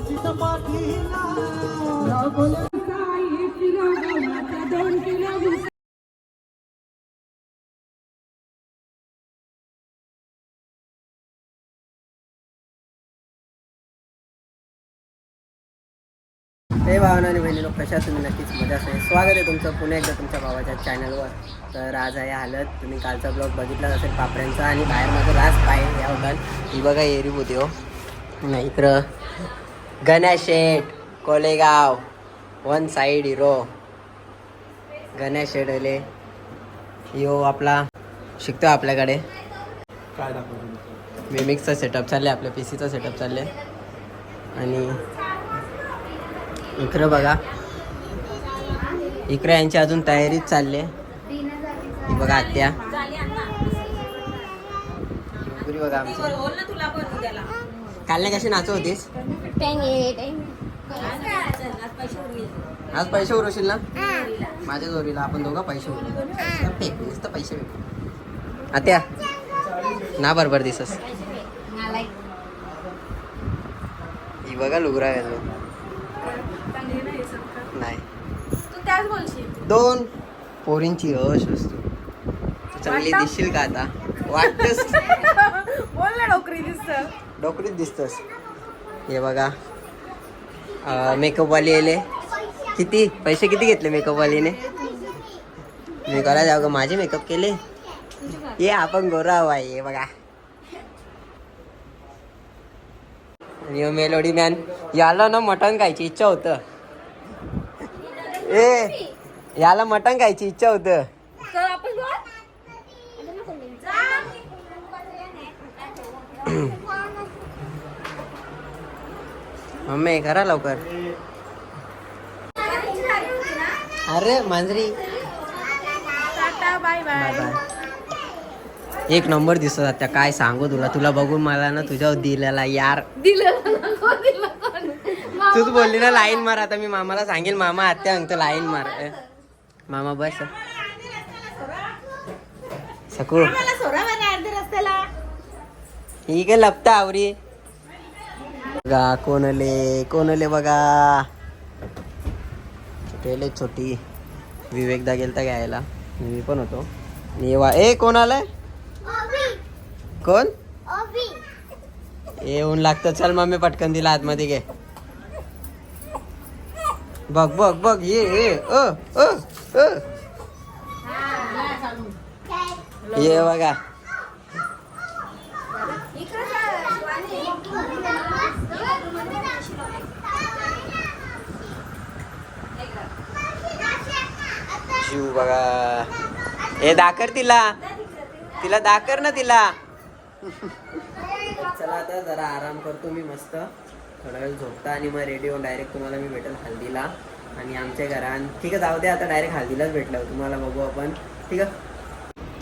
ते हे भावना आणि बहिणी लोक कशा तुम्ही? नक्कीच मजा असेल. स्वागत आहे तुमचं पुन्हा एकदा तुमच्या भावाच्या चॅनलवर तर आज आहे हालत. तुम्ही कालचा ब्लॉग बघितलाच असेल पापड्यांचा आणि बाहेर माझं रास पाय याबद्दल. ही बघा एरी होती हो. नाही इकडं Ganesh Sheth Kolegaon one side hero. Ganesh Sheth यो आपला शिकतो आपल्याकडे. काय दाखवतो मिमिक्सचा सेटअप चालले आपल्या पी सीचा सेटअप चालले आणि इकडं बघा. इकडे यांची अजून तयारीच चालली आहे ही बघा आत्या. बघा आमची. काल नाही कशी नाचव होतीस? आज पैसे उरवशील ना? माझ्या जोरीला आपण दोघं पैसे उरवू नुसतं फेक नुसतं पैसे फेक. आत्या ना बरोबर दिसस. ही बघा लुगरा घालू नाही. तू त्याच बोलशील दोन. पोरींची अश असतो. तू चांगली? दिसशील का आता? वाटतस बोल ना डोकरी दिसत. डोकरीत दिसतस. हे बघा. मेकअपवाली आले किती? पैसे किती घेतले मेकअपवालीने मी करा जाऊ का? माझे मेकअप केले? ये आपण गोरा हवा आहे हे बघा. आणि मेलोडी मॅन याला ना मटण खायची इच्छा होतं. ए याला मटण खायची इच्छा होतं तर आपण बोल मम्मी करा लवकर. अरे मांजरी. बाय बाय एक नंबर दिसत आता काय सांगू तुला? तुला बघून मला ना तुझ्यावर दिलेला यार. तूच बोलली ना लाईन मार आता मी मामाला सांगेल. मामा आत्या सांगतो लाईन मार. मामा बस. सकू ही काय लपता आवरी. बघा कोणले कोणले बघा. छोटेले छोटी. विवेकदा गेलता घ्यायला. मी पण होतो. मी वा ए कोण आलाय? कोण? येऊन लागतं. चल मम्मी पटकन दिला आतमध्ये घे. बघ बघ बघ. ये ये. अ अ. ये बघा. शिव बघा. ए दाकर तिला. तिला दाकर ना तिला. चला आता जरा आराम करतो मी मस्त. थोडा वेळ झोपता आणि मग रेडिओ डायरेक्ट तुम्हाला मी भेटेल हल्दीला आणि आमच्या घरात ठीक आहे जाऊ दे आता डायरेक्ट हल्दीलाच भेटलं. तुम्हाला बघू आपण. ठीक आहे?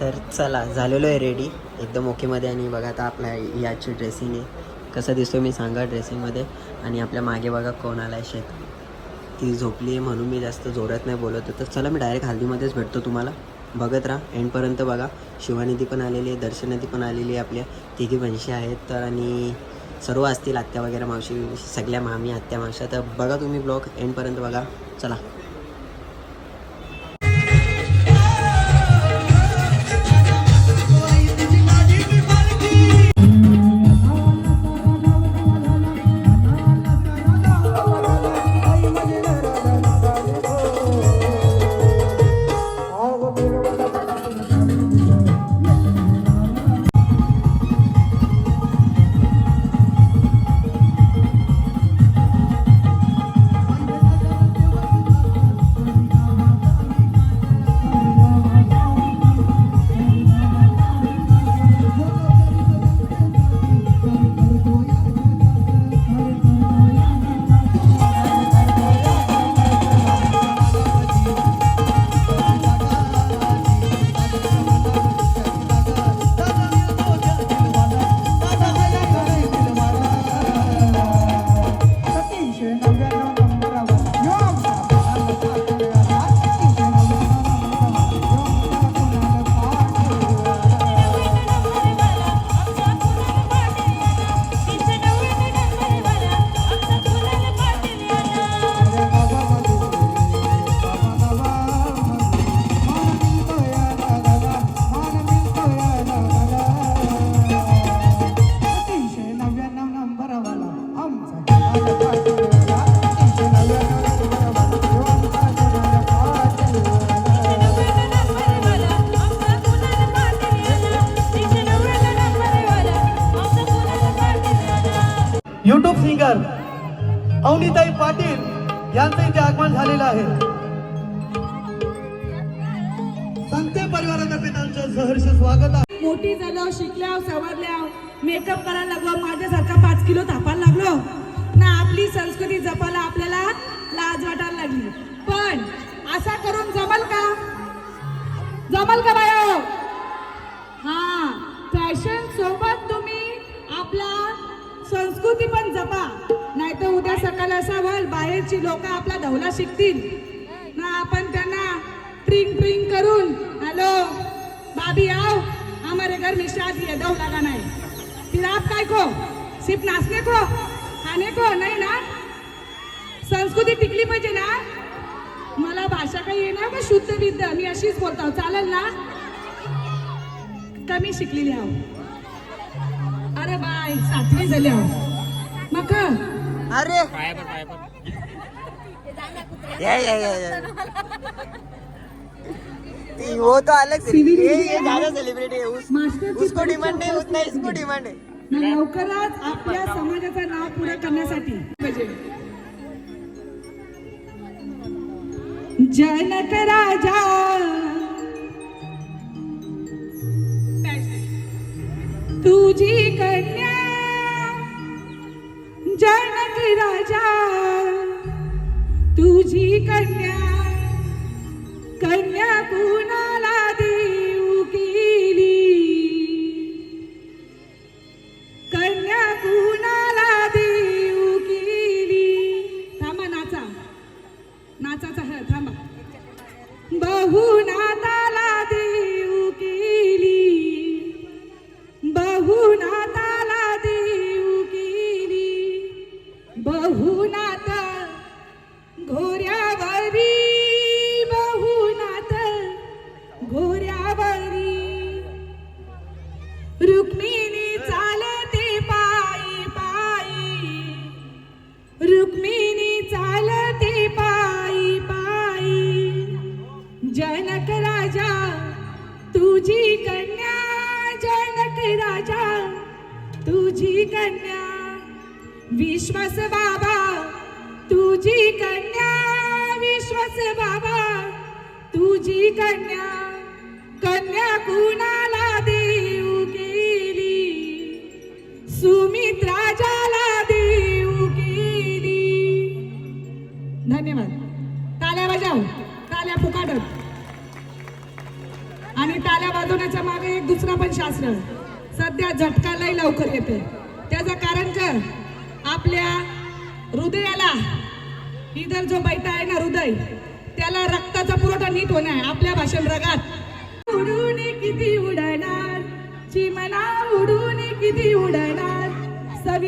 तर चला झालेलो आहे रेडी एकदम ओकेमध्ये आणि बघा आता आपल्या याची ड्रेसिंग आहे. कसं दिसतो मी सांगा ड्रेसिंगमध्ये आणि आपल्या मागे बघा कोण आला आहे शेत. ती झोपली आहे म्हणून मी जास्त जोरात नाही बोलत होतो. तर चला मी डायरेक्ट हल्दीमध्येच भेटतो तुम्हाला. बघत राहा. एंडपर्यंत बघा. शिवानिधी पण आलेली आहे दर्शनादी पण आलेली आहे आपल्या. तिघी वंशी आहेत. तर आणि सर्व असतील आत्या वगैरे मावशी सगळ्या मामी आत्या मावशा तर बघा तुम्ही ब्लॉग. एंडपर्यंत बघा. चला. आगमन आहे. संते परिवारातर्फे त्यांचं सहर्ष स्वागत आहे. मोठी झालो शिकल्या सवरल्या मेकअप करायला लागलो. माझ्यासारखा पाच किलो तापायला लागलो. ना आपली संस्कृती जपायला आपल्याला लाज वाटायला लागली. पण असा करून जमल का? जमल का बायो? हा. फॅशन सोबत तुम्ही आपला संस्कृती पण जपा. सकाळ असा व्हाल बाहेरची लोक आपला धवला शिकतील. ना आपण त्यांना ट्रिंग ट्रिंग करून हॅलो भाभी आओ हमारे घर में शादी है दौ का है. फिर आप काय को? सिर्फ नाचने को? खाने को? नहीं ना? संस्कृती टिकली पाहिजे ना? मला भाषा काही येणार का शुद्ध विद्ध. मी अशीच बोलतो चालेल ना? कमी शिकलेली आहो. अरे बाय सातवी झाली आहो. मग अरे. या या या या. वो तो अलग ये ये ज्यादा सेलिब्रिटी है उस, उसको डिमांड नहीं उतना इसको डिमांड है लवकरच आपल्या समाजाचं नाव पुढे करण्यासाठी. जनक राजा. करके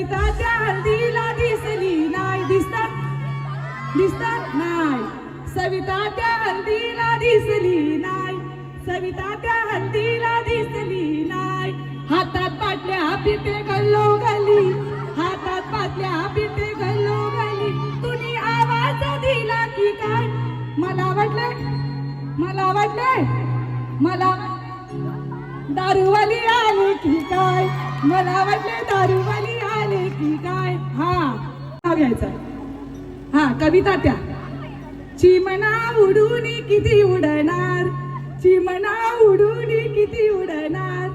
सविता त्या हल्दीला दिसली नाही. दिसतात? दिसतात? नाही. सविता त्या हल्दीला दिसली नाही. सविता त्या हल्दीला दिसली नाही. हातात बाटल्या पिते गल्लो गली हातात बाटल्या पिते गल्लो गली तुम्ही आवाज दिला की काय? मला वाटलं मला वाटलं मला दारूवाली आली की काय? मला वाटले दारूवाली आले की काय हा नाव घ्यायचं हा कविता त्या. चिमना उडून किती उडणार? चिमना उडून किती उडणार?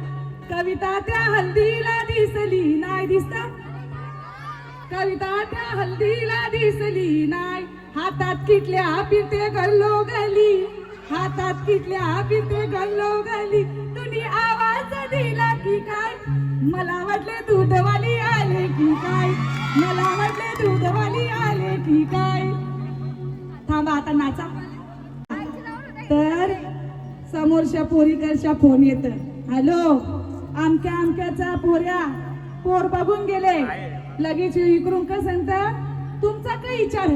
कविता त्या हल्दीला दिसली नाही दिसता? कविता त्या हल्दीला दिसली नाही. हातात किटल्या पिते गल्लो गली. हातात किटल्या पिते गल्लो गली. तुम्ही आवाज दिला की काय? मला वाटले दूधवाली आले की काय मला वाटले दूधवाली आले की काय थांबा आता नाचा. तर समोरच्या पोरीकडच्या फोन येत हॅलो आमक्या आमक्याचा पोऱ्या पोर बघून गेले. लगेच इकडून का सांगता तुमचा काय विचार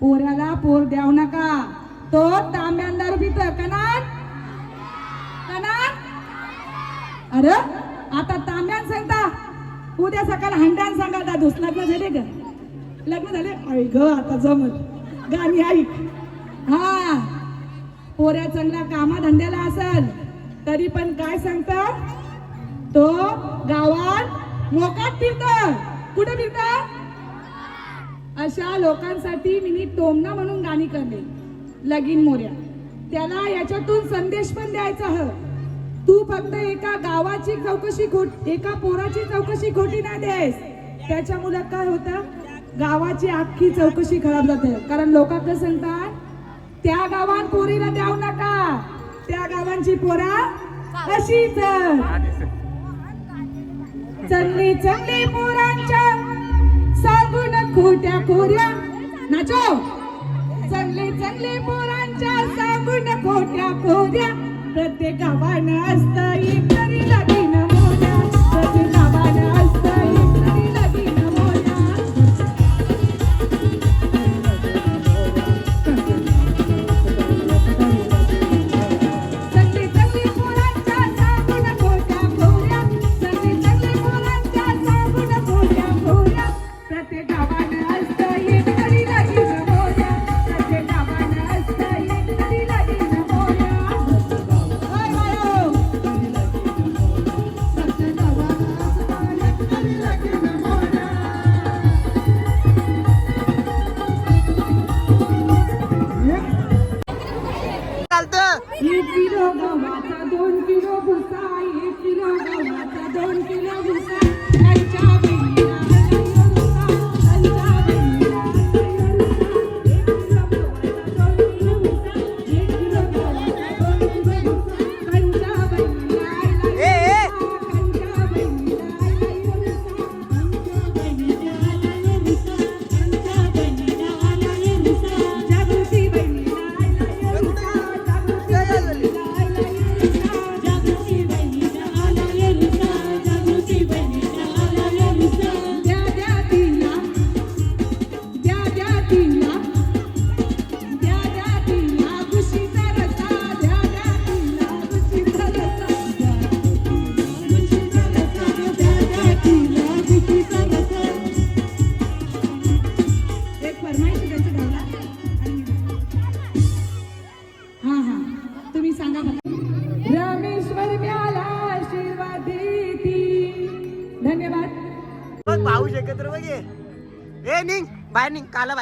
पोऱ्याला पोर द्याव नका. तो तांब्यांदार भीत पित कनात? कनात? अरे आता तांब्यान सांगता. उद्या सकाळ हंडान सांगा दादूस लग्न झाले ग लग्न झाले? ऐ ग आता जमत गाणी ऐक. हा. पोऱ्या चांगला कामा धंद्याला असल तरी पण काय सांगतात तो गावात मोकात फिरत. कुठे फिरत? अशा लोकांसाठी मी टोमना म्हणून गाणी करले लगीन मोऱ्या. त्याला याच्यातून संदेश पण द्यायचा हा. तू फक्त एका गावाची चौकशी खोट एका पोराची चौकशी खोटी नाही देस. त्याच्या मुलात काय होतं? गावाची अख्खी चौकशी खराब जाते. कारण लोक काय सांगतात त्या गावात पोरीला द्याव नका. त्या गावांची पोरा अशी चल्ली चल्ली पोरांच्या सांगून खोट्या खोऱ्या. नाचो. चल्ली चल्ली पोरांच्या सांगून खोट्या खोऱ्या. प्रत्येक आव्हान असतं एक तरी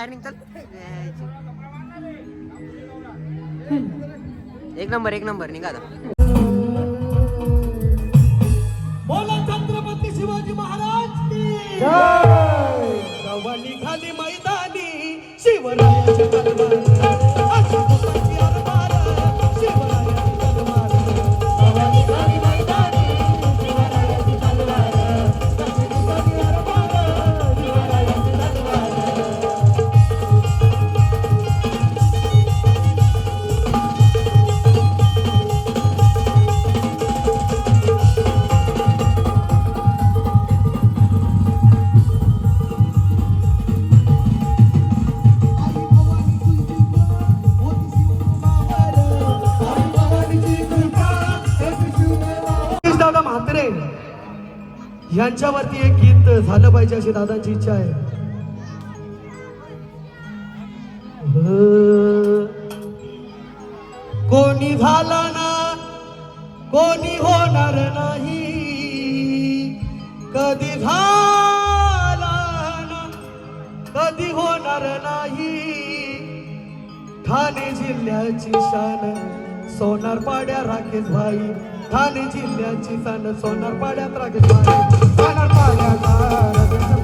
बाहेर निघतात एक नंबर एक नंबर निघा बोला छत्रपती शिवाजी महाराज निघाली मैदानी शिवरायाच्या यांच्यावरती एक गीत झालं पाहिजे अशी दादांची इच्छा आहे. हो. कोणी झाला ना कोणी होणार नाही. कधी झाला ना कधी होणार नाही. ठाणे जिल्ह्याची शान सोनार पाड्या राखेश भाई. ठाणे जिल्ह्याची सन सोनार पाड्यात रागेश सोनार पाड्यात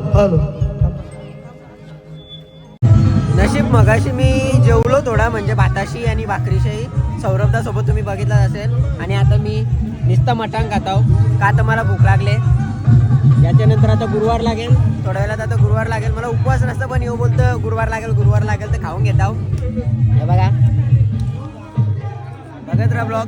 हॅलो. नशीब मगाशी मी जेवलो थोडा म्हणजे भाताशी आणि भाकरीशी. सौरभदा सोबत तुम्ही बघितलं असेल. आणि आता मी निस्ता मटण खाताव का तर मला भूक लागले. याच्यानंतर आता गुरुवार लागेल. थोड्या वेळात आता गुरुवार लागेल. मला उपवास नसतं पण येऊ बोलतं गुरुवार लागेल गुरुवार लागेल तर खाऊन घेताव हे बघा. बघत राहा ब्लॉग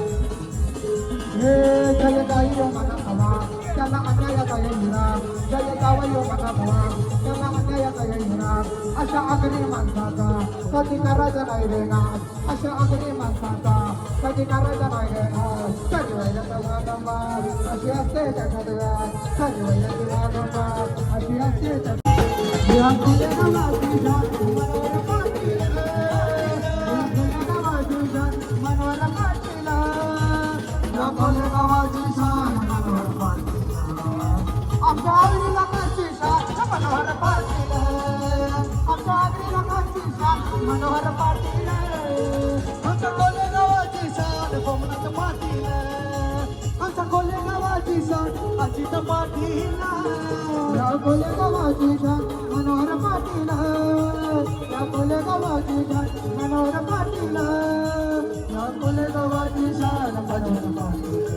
हे जय गाई यो मना भवा त्याला अन्यायाचा येईना जय गाव यो अशा अग्नी माणसाचा कधी करायचं नाही देणार अशा अग्नी माणसाचा कधी करायचं नाही देणार मनोहर पाटील. आमच्या कोले गावाची शान कोमनाथ पाटील. आमच्या कोले गावाची शान अजित पाटील. या कोले गावाची शान मनोहर पाटील. या कोले गावाची शान मनोहर पाटील. या कोले गावाची शान मनोहर पाटील.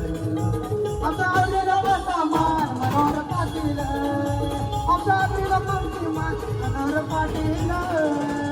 आमच्या आवडीला वर्तमान मनोहर पाटील. आमच्या आवडीला पंक्तिमान मनोहर पाटील.